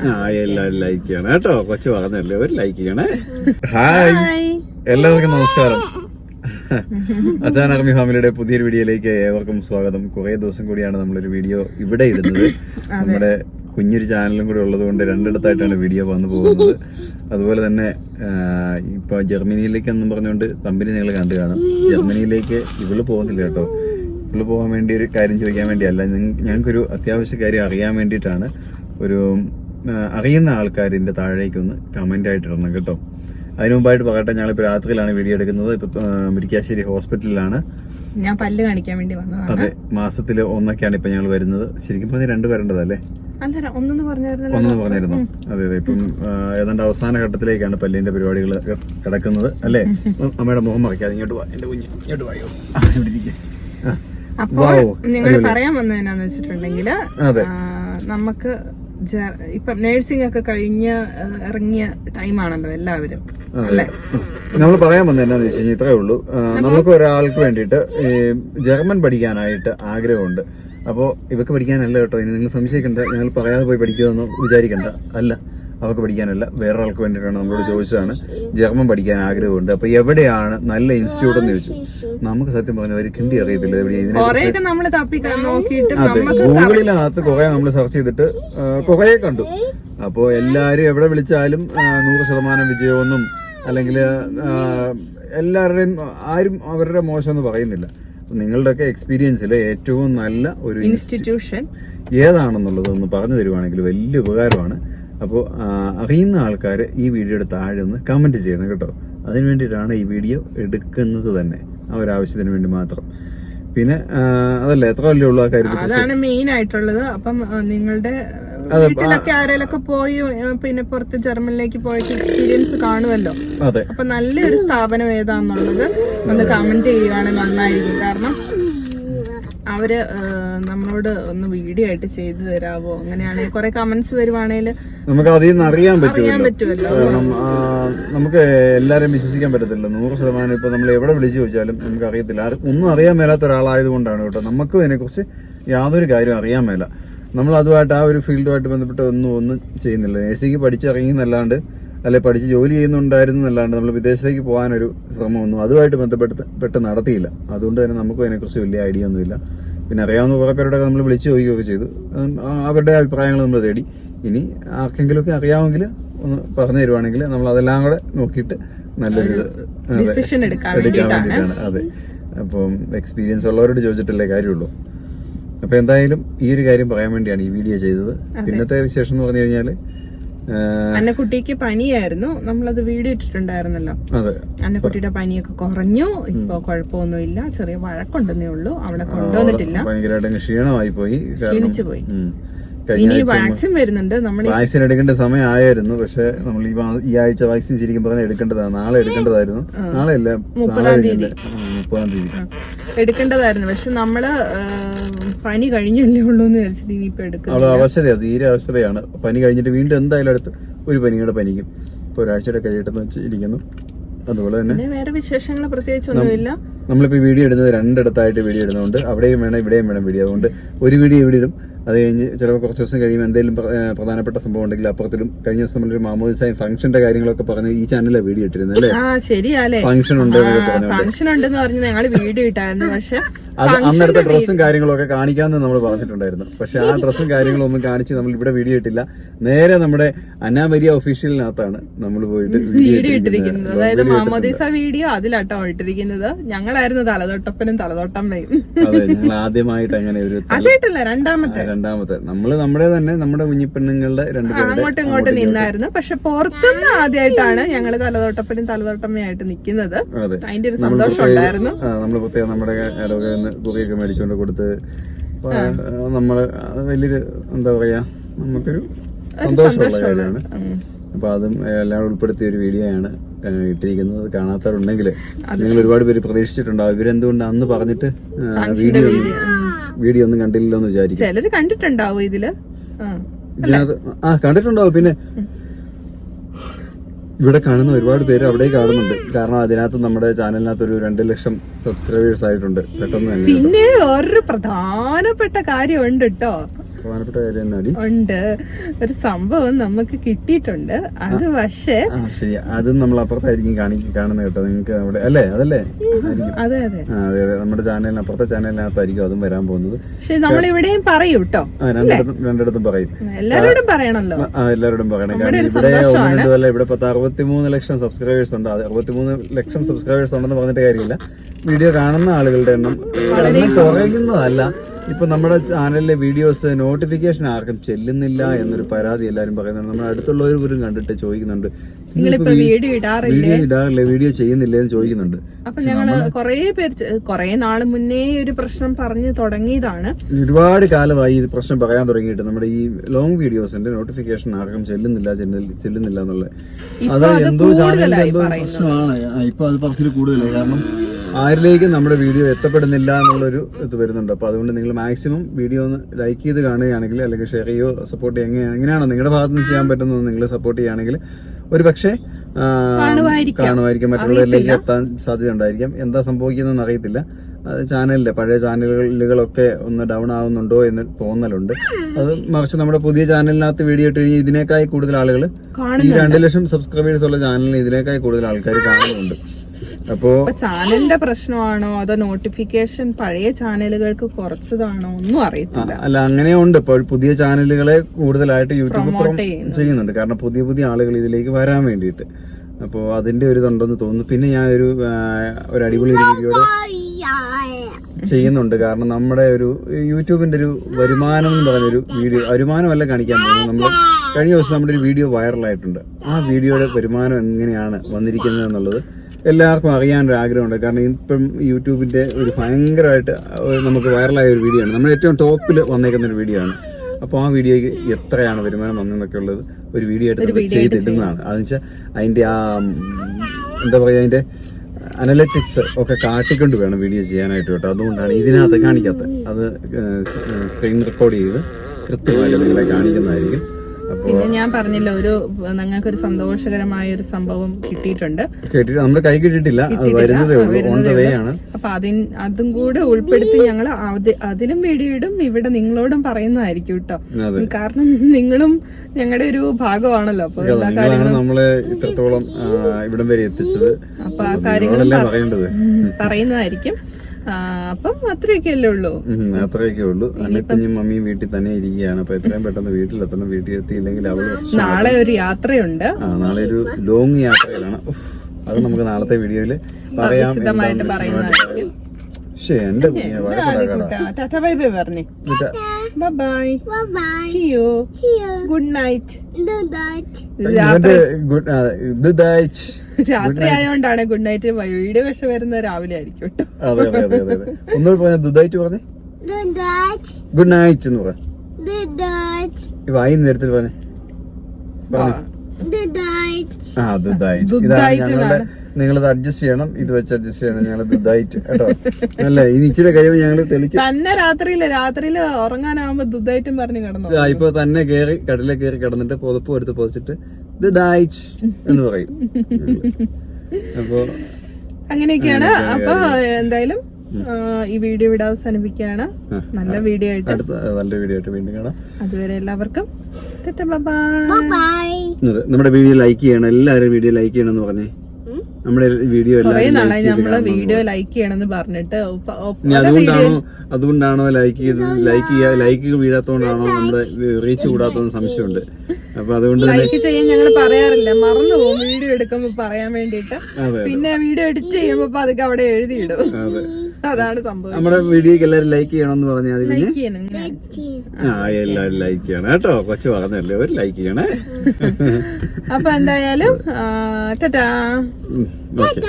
ആ എല്ലാവരും ലൈക്ക് ചെയ്യണം. കേട്ടോ? കൊച്ചു പറഞ്ഞല്ലേ ഒരു ലൈക്ക് ചെയ്യണേ. ഹായ് എല്ലാവർക്കും നമസ്കാരം. അച്ഛൻ അർമി ഫാമിലിയുടെ പുതിയൊരു വീഡിയോയിലേക്ക് ഏവർക്കും സ്വാഗതം. കുറെ ദിവസം കൂടിയാണ് നമ്മളൊരു വീഡിയോ ഇവിടെ ഇടുന്നത്. നമ്മുടെ കുഞ്ഞൊരു ചാനലും കൂടി ഉള്ളത് കൊണ്ട് രണ്ടിടത്തായിട്ടാണ് വീഡിയോ വന്നു പോകുന്നത്. അതുപോലെ തന്നെ ഇപ്പൊ ജർമ്മനിയിലേക്ക് എന്നും പറഞ്ഞുകൊണ്ട് തമ്പിനി നിങ്ങൾ കണ്ടു കാണും. ജർമ്മനിയിലേക്ക് ഇവൾ പോകുന്നില്ല കേട്ടോ. ഇവൾ പോകാൻ വേണ്ടി ഒരു കാര്യം ചോദിക്കാൻ വേണ്ടിയല്ല. ഞങ്ങ- ഞങ്ങൾക്കൊരു അത്യാവശ്യ കാര്യം അറിയാൻ വേണ്ടിയിട്ടാണ്. ഒരു അറിയുന്ന ആൾക്കാരിന്റെ താഴേക്കൊന്ന് കമന്റ് ആയിട്ട് ഇടണം കേട്ടോ. അതിനു മുമ്പായിട്ട് പറയട്ടെ ഞങ്ങളിപ്പോൾ രാത്രിയിലാണ് വീഡിയോ എടുക്കുന്നത്. ഇപ്പൊ മുരിക്കാശ്ശേരി ഹോസ്പിറ്റലിലാണ്. ഞാൻ പല്ല് കാണിക്കാൻ വേണ്ടി വന്നതാണ്. അതെ മാസത്തിൽ ഒന്നൊക്കെയാണ് ഇപ്പം ഞങ്ങൾ വരുന്നത്. ശരിക്കും പറഞ്ഞാൽ രണ്ട് വരേണ്ടതല്ലേ അല്ല ഒന്നെന്ന് പറഞ്ഞിരുന്നു? അതെ അതെ ഇപ്പം ഏതാണ്ട് അവസാന ഘട്ടത്തിലേക്കാണ് പല്ലിന്റെ പരിപാടികൾ കിടക്കുന്നത് അല്ലേ? അമ്മയുടെ മുഖം മറക്കാതെ ഇങ്ങോട്ട് വാ എന്റെ കുഞ്ഞ് ഇങ്ങോട്ട് വായോ? അപ്പോൾ നിങ്ങൾ പറയാൻ വന്നതെന്നാന്ന് വെച്ചിട്ടുണ്ടെങ്കിൽ നമുക്ക് ഇപ്പം നഴ്സിംഗ് ഒക്കെ കഴിഞ്ഞ് ഇറങ്ങിയ ടൈമാണല്ലോ എല്ലാവരും നമ്മൾ പറയാൻ വന്നത് എന്താണെന്ന് വെച്ച് കഴിഞ്ഞാൽ ഇത്രേ ഉള്ളൂ. നമുക്ക് ഒരാൾക്ക് വേണ്ടിയിട്ട് ഈ ജർമ്മൻ പഠിക്കാനായിട്ട് ആഗ്രഹമുണ്ട്. അപ്പോൾ ഇവക്ക് പഠിക്കാനല്ല കേട്ടോ. ഇനി നിങ്ങൾ സംശയിക്കേണ്ട. ഞങ്ങൾ പറയാതെ പോയി പഠിക്കുമെന്ന് വിചാരിക്കണ്ട. അല്ല. അവർക്ക് പഠിക്കാനല്ല. വേറൊരാൾക്ക് വേണ്ടിയിട്ടാണ് നമ്മളോട് ചോദിച്ചതാണ്. ജർമ്മൻ പഠിക്കാൻ ആഗ്രഹമുണ്ട്. അപ്പൊ എവിടെയാണ് നല്ല ഇൻസ്റ്റിറ്റ്യൂട്ട് എന്ന് ചോദിച്ചു. നമുക്ക് സത്യം പറഞ്ഞാൽ ഒരു കിണ്ടി അറിയത്തില്ല. എവിടെ ഇതിനെ നമ്മൾ തപ്പി ക- നോക്കിയിട്ട് അതെ. നമുക്ക് ഗൂഗിളിനകത്ത് കുറെ നമ്മൾ സെർച്ച് ചെയ്തിട്ട് കുറെ കണ്ടു. അപ്പോൾ എല്ലാരും എവിടെ വിളിച്ചാലും നൂറ് ശതമാനം വിജയമൊന്നും അല്ലെങ്കിൽ എല്ലാവരുടെയും ആരും അവരുടെ മോശം മോശമെന്ന് പറയുന്നില്ല. നിങ്ങളുടെയൊക്കെ എക്സ്പീരിയൻസിൽ ഏറ്റവും നല്ല ഒരു ഇൻസ്റ്റിറ്റ്യൂഷൻ ഏതാണെന്നുള്ളത് ഒന്ന് പറഞ്ഞു തരുവാണെങ്കിൽ വലിയ ഉപകാരമാണ്. അപ്പോൾ അറിയുന്ന ആൾക്കാർ ഈ വീഡിയോയുടെ താഴെ ഒന്ന് കമന്റ് ചെയ്യണം കേട്ടോ. അതിന് വേണ്ടിയിട്ടാണ് ഈ വീഡിയോ എടുക്കുന്നത് തന്നെ. ആ ഒരു ആവശ്യത്തിന് വേണ്ടി മാത്രം. പിന്നെ അതല്ല? എത്ര വലിയ ഉള്ളൂ ആ കാര്യത്തിൽ അതാണ് മെയിൻ ആയിട്ടുള്ളത്. അപ്പം നിങ്ങളുടെ വീട്ടിലൊക്കെ ആരെങ്കിലൊക്കെ പോയി പിന്നെ പുറത്ത് ജർമ്മനിലേക്ക് പോയിട്ട് എക്സ്പീരിയൻസ് കാണുമല്ലോ അപ്പൊ നല്ലൊരു സ്ഥാപനം ഏതാന്നുള്ളത് ഒന്ന് കമന്റ് ചെയ്യുവാണെങ്കിൽ നന്നായിരിക്കും. കാരണം അവർ നമ്മളോട് ഒന്ന് വീഡിയോ ആയിട്ട് ചെയ്തു തരാവോ? അങ്ങനെയാണെങ്കിൽ കുറെ കമന്റ്സ് വരുവാണെങ്കിൽ നമുക്ക് അതിൽ നിന്ന് അറിയാൻ പറ്റുമല്ലോ. നമുക്ക് എല്ലാവരെയും വിശ്വസിക്കാൻ പറ്റത്തില്ല. നൂറ് ശതമാനം ഇപ്പൊ നമ്മൾ എവിടെ വിളിച്ചു ചോദിച്ചാലും നമുക്ക് അറിയത്തില്ല. ആർക്കും ഒന്നും അറിയാൻ മേലാത്ത ഒരാളായത് കൊണ്ടാണ് കേട്ടോ. നമുക്കും ഇതിനെക്കുറിച്ച് യാതൊരു കാര്യവും അറിയാൻ മേല. നമ്മൾ അതുമായിട്ട് ആ ഒരു ഫീൽഡുമായിട്ട് ബന്ധപ്പെട്ട് ഒന്നും ഒന്നും ചെയ്യുന്നില്ല. നേഴ്സിംഗ് പഠിച്ചിറങ്ങി എന്നല്ലാണ്ട് അല്ലെ പഠിച്ച് ജോലി ചെയ്യുന്നുണ്ടായിരുന്നു എന്നല്ലാണ്ട് നമ്മൾ വിദേശത്തേക്ക് പോകാനൊരു ശ്രമമൊന്നും അതുമായിട്ട് ബന്ധപ്പെട്ട് പെട്ട് നടത്തിയില്ല. അതുകൊണ്ട് തന്നെ നമുക്കും അതിനെക്കുറിച്ച് വലിയ ഐഡിയ ഒന്നുമില്ല. പിന്നെ അറിയാവുന്ന കുറേ പേരോടൊക്കെ നമ്മൾ വിളിച്ച് ചോദിക്കുകയൊക്കെ ചെയ്തു. അവരുടെ അഭിപ്രായങ്ങൾ നമ്മൾ തേടി. ഇനി ആർക്കെങ്കിലുമൊക്കെ അറിയാമെങ്കിൽ ഒന്ന് പറഞ്ഞു തരുവാണെങ്കിൽ നമ്മൾ അതെല്ലാം കൂടെ നോക്കിയിട്ട് നല്ലൊരു അതെ, ഡിസിഷൻ എടുക്കാൻ വേണ്ടിയിട്ടാണ്. അതെ. അപ്പം എക്സ്പീരിയൻസ് ഉള്ളവരോട് ചോദിച്ചിട്ടല്ലേ കാര്യമുള്ളൂ. അപ്പൊ എന്തായാലും ഈ ഒരു കാര്യം പറയാൻ വേണ്ടിയാണ് ഈ വീഡിയോ ചെയ്തത്. പിന്നത്തെ വിശേഷം എന്ന് പറഞ്ഞു കഴിഞ്ഞാൽ ആ, അന്നക്കുട്ടിക്ക് പനിയായിരുന്നു. നമ്മളത് വീഡിയോ ഇട്ടിട്ടുണ്ടായിരുന്നല്ലോ. അന്നക്കുട്ടിയുടെ പനിയൊക്കെ കുറഞ്ഞു. ഇപ്പൊ കുഴപ്പമൊന്നുമില്ല. ചെറിയ വഴക്കുണ്ടെന്നേ ഉള്ളൂ. അവളെ കൊണ്ടുവന്നിട്ടില്ല. ക്ഷീണമായി പോയി. ക്ഷീണിച്ചു പോയി. ഇനി വാക്സിൻ വരുന്നുണ്ട്. നമ്മൾ വാക്സിൻ എടുക്കേണ്ട സമയമായിരുന്നു. പക്ഷെ നമ്മൾ ഈ ഈ ആഴ്ച വാക്സിൻ ശരിക്കും പറഞ്ഞാൽ എടുക്കേണ്ടതാണ് നാളെ എടുക്കേണ്ടതായിരുന്നു. നാളെ അല്ല മുപ്പതാം തീയതി. മുപ്പതാം തീയതി. എടുക്കേണ്ടതായിരുന്നു. പക്ഷെ നമ്മൾ പനി കഴിഞ്ഞല്ലേ ഉള്ളൂ എന്ന് ഇനിയിപ്പോ എടുക്കുന്നു അവൾ അവശതയാണ് തീരെ അവശതയാണ്. പനി കഴിഞ്ഞിട്ട് വീണ്ടും എന്തായാലും അടുത്ത് ഒരു പനിയുടെ പനിക്കും. ഇപ്പൊ ഒരാഴ്ചയുടെ കഴിയട്ടെന്ന് വെച്ച് ഇരിക്കുന്നു അതുപോലെ തന്നെ വേറെ വിശേഷങ്ങൾ പ്രത്യേകിച്ചൊന്നുമില്ല നമ്മളിപ്പോ വീഡിയോ ഇടുന്നത് രണ്ടിടത്തായിട്ട് വീഡിയോ ഇടുന്നതുകൊണ്ട് അവിടെയും വേണം ഇവിടെയും വേണം വീഡിയോ. അതുകൊണ്ട് ഒരു വീഡിയോ ഇവിടെ ഇടും. അത് കഴിഞ്ഞ് ചിലപ്പോൾ കുറച്ച് ദിവസം കഴിയുമ്പോൾ എന്തെങ്കിലും പ്രധാനപ്പെട്ട സംഭവം ഉണ്ടെങ്കിൽ അപ്പുറത്തിലും കഴിഞ്ഞ ദിവസം നമ്മളൊരു മാമോദിസായി ഫംഗ്ഷന്റെ കാര്യങ്ങളൊക്കെ പറഞ്ഞ് ഈ ചാനലിലെ വീഡിയോ ഇട്ടിരുന്നത് അല്ലേ? ഫംഗ്ഷൻ ഉണ്ട് ഫംഗ്ഷൻ ഉണ്ടെന്ന് പറഞ്ഞ് ഞങ്ങൾ വീഡിയോ ഇട്ടായിരുന്നു. പക്ഷെ അത് അന്നേരത്തെ ഡ്രസ്സും കാര്യങ്ങളൊക്കെ കാണിക്കാമെന്ന് നമ്മൾ പറഞ്ഞിട്ടുണ്ടായിരുന്നു. പക്ഷെ ആ ഡ്രസ്സും കാര്യങ്ങളും ഒന്നും കാണിച്ച് നമ്മൾ ഇവിടെ വീഡിയോ ഇട്ടില്ല. നേരെ നമ്മുടെ അനാമരിയ ഒഫീഷ്യലിനകത്താണ് നമ്മൾ പോയിട്ട് വീഡിയോ ഇട്ടിരിക്കുന്നത്. അതായത് മാമോദീസ വീഡിയോ അതിലാട്ടോ ഇട്ടിരിക്കുന്നത്. ഞങ്ങളായിരുന്നു തലതൊട്ടപ്പനും തലതൊട്ടമ്മയും. അതെ ഞങ്ങൾ ആദ്യമായിട്ട് അങ്ങനെ ഒരു അതായിട്ടല്ല രണ്ടാമത്തെ. രണ്ടാമത്തെ. നമ്മൾ നമ്മുടെ തന്നെ നമ്മുടെ കുഞ്ഞിപ്പെണ്ണുങ്ങളുടെ രണ്ട് അങ്ങോട്ടും ഇങ്ങോട്ടും നിന്നായിരുന്നു. പക്ഷെ പുറത്തുനിന്ന് ആദ്യമായിട്ടാണ് ഞങ്ങൾ തലതൊട്ടപ്പനും തലതോട്ടമ്മയായിട്ട് നിൽക്കുന്നത്. അതിന്റെ ഒരു സന്തോഷം ഉണ്ടായിരുന്നു. നമ്മൾ പ്രത്യേകം നമ്മുടെ കുറിയൊക്കെ മേടിച്ചുകൊണ്ട് കൊടുത്ത് നമ്മൾ വലിയൊരു എന്താ പറയാ നമുക്കൊരു സന്തോഷമുള്ള കാര്യമാണ്. അപ്പൊ അതും എല്ലാം ഉൾപ്പെടുത്തിയ ഒരു വീഡിയോ ആണ് ഇട്ടിരിക്കുന്നത്. കാണാത്തവരുണ്ടെങ്കിൽ നിങ്ങൾ ഒരുപാട് പേര് പ്രതീക്ഷിച്ചിട്ടുണ്ടാവും. ഇവരെന്തുകൊണ്ട് അന്ന് പറഞ്ഞിട്ട് വീഡിയോ വീഡിയോ ഒന്നും കണ്ടില്ലല്ലോ എന്ന് വിചാരിക്കും. ചിലര് കണ്ടിട്ടുണ്ടാവും ഇതിൽ. ആ. കണ്ടിട്ടുണ്ടാവും. പിന്നെ ഇവിടെ കാണുന്ന ഒരുപാട് പേര് അവിടെ കാണുന്നുണ്ട്. കാരണം അതിനകത്ത് നമ്മുടെ ചാനലിനകത്ത് ഒരു രണ്ട് ലക്ഷം സബ്സ്ക്രൈബേഴ്സ് ആയിട്ടുണ്ട്. പെട്ടെന്ന് തന്നെ പിന്നെ ഒരു പ്രധാനപ്പെട്ട കാര്യമുണ്ട് കേട്ടോ പ്രധാനപ്പെട്ട കാര്യം എന്നാടി ഉണ്ട്. ഒരു സംഭവം നമുക്ക് കിട്ടിയിട്ടുണ്ട്. അത് പക്ഷേ ശരി. അതും നമ്മൾ അപ്പുറത്തായിരിക്കും കാണിക്കും കാണുന്നത് കേട്ടോ. നിങ്ങൾക്ക് അവിടെ അല്ലേ? അതല്ലേ? അതെ അതെ. അതെ അതെ. നമ്മുടെ ചാനലിന് അപ്പുറത്തെ ചാനലിനകത്തായിരിക്കും അതും വരാൻ പോകുന്നത്. പക്ഷെ നമ്മൾ ഇവിടെയും പറയും കേട്ടോ. രണ്ടിടത്തും രണ്ടിടത്തും പറയും. എല്ലാവരോടും പറയണല്ലോ. എല്ലാവരോടും പറയണം. കാരണം ഇവിടെ ഒന്നും ഇവിടെ പത്ത് അറുപത്തിമൂന്ന് ലക്ഷം സബ്സ്ക്രൈബേഴ്സ് ഉണ്ട്. അത് അറുപത്തിമൂന്ന് ലക്ഷം സബ്സ്ക്രൈബേഴ്സ് ഉണ്ടെന്ന് പറഞ്ഞിട്ട് കാര്യമില്ല. വീഡിയോ കാണുന്ന ആളുകളുടെ എണ്ണം കുറയുന്നതല്ല. ഇപ്പൊ നമ്മുടെ ചാനലിലെ വീഡിയോസ് നോട്ടിഫിക്കേഷൻ ആർക്കും ചെല്ലുന്നില്ല എന്നൊരു പരാതി എല്ലാവരും പറയുന്നുണ്ട്. നമ്മുടെ അടുത്തുള്ളവർ പോലും കണ്ടിട്ട് ചോദിക്കുന്നുണ്ട്. നിങ്ങളിപ്പോ വീഡിയോ ഇടാറില്ല? വീഡിയോ ഇടാറില്ല? വീഡിയോ ചെയ്യുന്നില്ലേ എന്ന് ചോദിക്കുന്നുണ്ട്. അപ്പൊ ഞങ്ങൾ കൊറേ പേര് കുറേ നാൾ മുന്നേ ഒരു പ്രശ്നം പറഞ്ഞു തുടങ്ങിയതാണ്. ഒരുപാട് കാലമായി ഈ പ്രശ്നം പറയാൻ തുടങ്ങിയിട്ട് നമ്മുടെ ഈ ലോങ് വീഡിയോസിന്റെ നോട്ടിഫിക്കേഷൻ ആർക്കും ചെല്ലുന്നില്ല ചെല്ലുന്നില്ല- എന്നുള്ളത്. അതാ എന്തോ ചാനലിന്റെ എന്തോ പ്രശ്നമാണ്. ഇപ്പൊ അത് പറഞ്ഞിട്ട് കൂടുതലായി. കാരണം ആരിലേക്കും നമ്മുടെ വീഡിയോ എത്തപ്പെടുന്നില്ല എന്നുള്ളൊരു ഇത് വരുന്നുണ്ട്. അപ്പോൾ അതുകൊണ്ട് നിങ്ങൾ മാക്സിമം വീഡിയോ ഒന്ന് ലൈക്ക് ചെയ്ത് കാണുകയാണെങ്കിൽ അല്ലെങ്കിൽ ഷെയർ ചെയ്യുകയോ സപ്പോർട്ട് ചെയ്യുക എങ്ങനെയാണോ നിങ്ങളുടെ ഭാഗത്ത് നിന്ന് ചെയ്യാൻ പറ്റുന്നത് നിങ്ങൾ സപ്പോർട്ട് ചെയ്യുകയാണെങ്കിൽ ഒരു പക്ഷേ കാണുമായിരിക്കും. മറ്റുള്ളവരിലേക്ക് എത്താൻ സാധ്യത ഉണ്ടായിരിക്കും. എന്താ സംഭവിക്കുന്നതെന്ന് അറിയത്തില്ല. ചാനലിലെ പഴയ ചാനലുകളൊക്കെ ഒന്ന് ഡൗൺ ആവുന്നുണ്ടോ എന്ന് തോന്നലുണ്ട്. അത് മറിച്ച് നമ്മുടെ പുതിയ ചാനലിനകത്ത് വീഡിയോ ഇട്ട് കഴിഞ്ഞാൽ ഇതിനേക്കായി കൂടുതൽ ആളുകൾ ഈ രണ്ട് ലക്ഷം സബ്സ്ക്രൈബേഴ്സ് ഉള്ള ചാനലിന് ഇതിനേക്കായി കൂടുതൽ ആൾക്കാർ കാണുന്നുണ്ട്. അപ്പോ ചാനലിന്റെ പ്രശ്നമാണോ? അതോ നോട്ടിഫിക്കേഷൻ പഴയ ചാനലുകൾക്ക് കുറച്ചതാണോ? ഒന്നും അറിയത്തില്ല. അല്ല അങ്ങനെയുണ്ട് ഇപ്പോൾ പുതിയ ചാനലുകളെ കൂടുതലായിട്ട് യൂട്യൂബ് ചെയ്യുന്നുണ്ട്. കാരണം പുതിയ പുതിയ ആളുകൾ ഇതിലേക്ക് വരാൻ വേണ്ടിയിട്ട്. അപ്പോൾ അതിന്റെ ഒരു ഇതുണ്ടെന്ന് തോന്നുന്നു. പിന്നെ ഞാൻ ഒരു ഒരു അടിപൊളി രീതിയോട് ചെയ്യുന്നുണ്ട്. കാരണം നമ്മുടെ ഒരു യൂട്യൂബിന്റെ ഒരു വരുമാനം എന്ന് പറയുന്നൊരു വീഡിയോ വരുമാനമല്ല കാണിക്കാൻ പോകുന്നത്. നമ്മൾ കഴിഞ്ഞ ദിവസം നമ്മുടെ ഒരു വീഡിയോ വൈറലായിട്ടുണ്ട് ആ വീഡിയോയുടെ വരുമാനം എങ്ങനെയാണ് വന്നിരിക്കുന്നത് എന്നുള്ളത് എല്ലാവർക്കും അറിയാനൊരു ആഗ്രഹമുണ്ട്. കാരണം ഇപ്പം യൂട്യൂബിന്റെ ഒരു ഭയങ്കരമായിട്ട് നമുക്ക് വൈറലായ ഒരു വീഡിയോ ആണ്. നമ്മൾ ഏറ്റവും ടോപ്പിൽ വന്നേക്കുന്ന ഒരു വീഡിയോ ആണ്. അപ്പോൾ ആ വീഡിയോയ്ക്ക് എത്രയാണ് വരുമാനം വന്നതെന്നൊക്കെ ഉള്ളത് ഒരു വീഡിയോ ആയിട്ട് നമ്മൾ ചെയ്തിരുന്നതാണ് അതെന്ന് വെച്ചാൽ അതിന്റെ ആ എന്താ പറയുക അതിന്റെ അനലറ്റിക്സ് ഒക്കെ കാട്ടിക്കൊണ്ട് വേണം വീഡിയോ ചെയ്യാനായിട്ട് കേട്ടോ. അതുകൊണ്ടാണ് ഇതിനകത്ത് കാണിക്കാത്തത്. അത് സ്ക്രീൻ റെക്കോർഡ് ചെയ്ത് കൃത്യമായിട്ട് നിങ്ങളെ കാണിക്കുന്നതായിരിക്കും. പിന്നെ ഞാൻ പറഞ്ഞില്ല ഒരു ഞങ്ങൾക്ക് ഒരു സന്തോഷകരമായ ഒരു സംഭവം കിട്ടിയിട്ടുണ്ട്. നമ്മുടെ കൈ കിട്ടിയിട്ടില്ല. അപ്പൊ അതിന് അതും കൂടെ ഉൾപ്പെടുത്തി ഞങ്ങൾ അതിലും വീഡിയോ ഇടും ഇവിടെ നിങ്ങളോടും പറയുന്നതായിരിക്കും കേട്ടോ. കാരണം നിങ്ങളും ഞങ്ങളുടെ ഒരു ഭാഗമാണല്ലോ. അപ്പൊ നമ്മളെ ഇത്രത്തോളം ഇവിടം വരെ എത്തിച്ചത്. അപ്പൊ ആ കാര്യങ്ങൾ പറയുന്നതായിരിക്കും. അപ്പം അത്രയൊക്കെ അല്ലേ ഉള്ളൂ? അത്രയൊക്കെ ഉള്ളൂ. അന്നക്കുഞ്ഞും മമ്മിയും വീട്ടിൽ തന്നെ ഇരിക്കുകയാണ്. അപ്പൊ എത്രയും പെട്ടെന്ന് വീട്ടിലെത്തണം. വീട്ടിൽ എത്തിയില്ലെങ്കിൽ അവൾ നാളെ ഒരു യാത്രയുണ്ട്. നാളെ ഒരു ലോങ് യാത്രയിലാണ്. അത് നമുക്ക് നാളത്തെ വീഡിയോയിൽ പറയാം പക്ഷേ എന്റെ കുഞ്ഞെ bye bye good night good ഇത് ദായിച്ച്. രാത്രി ആയതുകൊണ്ടാണ് ഗുഡ് നൈറ്റ് വീഡിയോ പക്ഷെ വരുന്ന രാവിലെ ആയിരിക്കും കേട്ടോ. അതെ അതെ അതെ അതെ അതെ. ഒന്നുകൂടി പറഞ്ഞ ദുദായിട്ട് പറഞ്ഞേ? ഗുഡ് നൈറ്റ് എന്ന് പറ. ഈ വായി നേരത്തിൽ പറഞ്ഞേ. ആ. ദുദായിട്ട്. ഇതാണ് ദുദായിട്ട് ഞങ്ങളുടെ നിങ്ങളിത് അഡ്ജസ്റ്റ് ചെയ്യണം ഇത് വെച്ച് അഡ്ജസ്റ്റ് ചെയ്യണം ഞങ്ങൾ ദുദായിട്ട് കേട്ടോ. അല്ല? ഇനി ഇച്ചിരി കഴിയുമ്പോൾ ഞങ്ങൾ തെളിക്കും. തന്നെ രാത്രിയിൽ രാത്രിയിൽ ഉറങ്ങാനാവുമ്പോ ദുദായിട്ടും പറഞ്ഞു കിടന്നു. ഇപ്പൊ തന്നെ കേറി കടലിൽ കേറി കിടന്നിട്ട് പുതപ്പ് എടുത്ത് പൊതിച്ചിട്ട് ദുദായിച്ച് എന്ന് പറയും. അപ്പോ അങ്ങനെയൊക്കെയാണ്. അപ്പൊ എന്തായാലും ഈ വീഡിയോ ഇവിടെ അവസാനിപ്പിക്കുകയാണ്. നല്ല വീഡിയോ ആയിട്ട്. അടുത്ത നല്ല വീഡിയോ ആയിട്ട് വീണ്ടും കാണാം. അതുവരെ എല്ലാവർക്കും ടെറ്റ ബൈ അതെ, നമ്മുടെ വീഡിയോ ലൈക്ക് ചെയ്യണം. എല്ലാവരും വീഡിയോ ലൈക്ക് ചെയ്യണം എന്ന് പറഞ്ഞേ നമ്മുടെ വീഡിയോ നാളായി ലൈക്ക് ചെയ്യണമെന്ന് പറഞ്ഞിട്ട് അതുകൊണ്ടാണോ അതുകൊണ്ടാണോ ലൈക്ക് ചെയ്ത് ലൈക്ക് ചെയ്യാ ലൈക്ക് വീഴാത്തോണ്ടാണോ നമ്മുടെ റീച്ച് കൂടാത്തോന്ന് സംശയമുണ്ട്. അപ്പൊ അതുകൊണ്ട് ലൈക്ക് ചെയ്യാൻ ഞങ്ങൾ പറയാറില്ല. മറന്നു പോകും. വീഡിയോ എടുക്കുമ്പോ പറയാൻ വേണ്ടിട്ട് പിന്നെ വീഡിയോ എഡിറ്റ് ചെയ്യുമ്പോ അതൊക്കെ അവിടെ എഴുതിയിടും. അതെ. അതാണ് സംഭവം. നമ്മുടെ വീഡിയോക്ക് എല്ലാവരും ലൈക്ക് ചെയ്യണമെന്ന് പറഞ്ഞാൽ അത് പിന്നെ? ലൈക്ക് ചെയ്യണം ഇങ്ങനെ. ആ എല്ലാരും ലൈക്ക് ചെയ്യണം. കേട്ടോ? കൊച്ചു പറഞ്ഞല്ലേ ഒരു ലൈക്ക് ചെയ്യണേ. അപ്പൊ എന്തായാലും ടാറ്റാ. ഓക്കെ